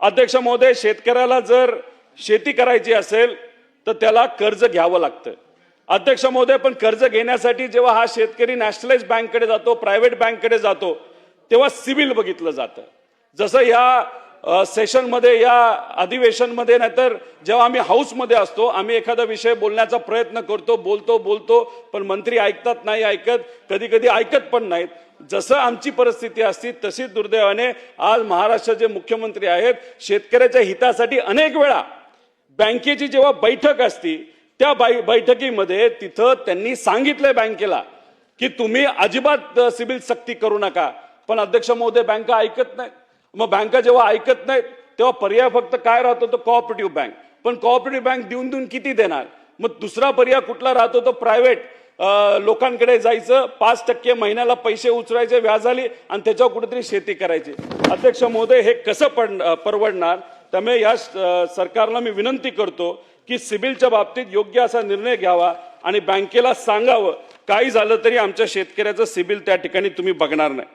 अध्यक्ष महोदय शेतकऱ्याला जर शेती करायची असेल तर त्याला कर्ज घ्यावं लागतं. अध्यक्ष महोदय पण कर्ज घेण्यासाठी जेव्हा हा शेतकरी नॅशनलाइज बँककडे जातो प्रायव्हेट बँककडे जातो तेव्हा सिबिल बघितलं जातं. जसं या सेशनमध्ये या अधिवेशनमध्ये नाहीतर जेव्हा आम्ही हाऊसमध्ये असतो आम्ही एखादा विषय बोलण्याचा प्रयत्न करतो बोलतो बोलतो पण मंत्री ऐकतात नाही ऐकत कधी कधी ऐकत पण नाहीत. जसं आमची परिस्थिती असती तशी दुर्दैवाने आज महाराष्ट्राचे मुख्यमंत्री आहेत शेतकऱ्याच्या हितासाठी अनेक वेळा बँकेची जेव्हा बैठक असती त्या बै बैठकीमध्ये तिथं त्यांनी सांगितलंय बँकेला की तुम्ही अजिबात सिबिल सक्ती करू नका. पण अध्यक्ष महोदय बँका ऐकत नाही मग बँका जेव्हा ऐकत नाहीत तेव्हा पर्याय फक्त काय राहतो तो कॉपरेटिव्ह बँक पण कोऑपरेटिव्ह बँक देऊन देऊन किती देणार? मग दुसरा पर्याय कुठला राहतो तो प्रायव्हेट लोकांकडे जायचं पाच टक्के महिन्याला पैसे उचलायचे व्याज आली आणि त्याच्यावर कुठेतरी शेती करायची. अध्यक्ष महोदय हे कसं पड परवडणार? त्यामुळे या सरकारला मी विनंती करतो की सिबिलच्या बाबतीत योग्य असा निर्णय घ्यावा आणि बँकेला सांगावं काही झालं तरी आमच्या शेतकऱ्याचं सिबिल त्या ठिकाणी तुम्ही बघणार नाही.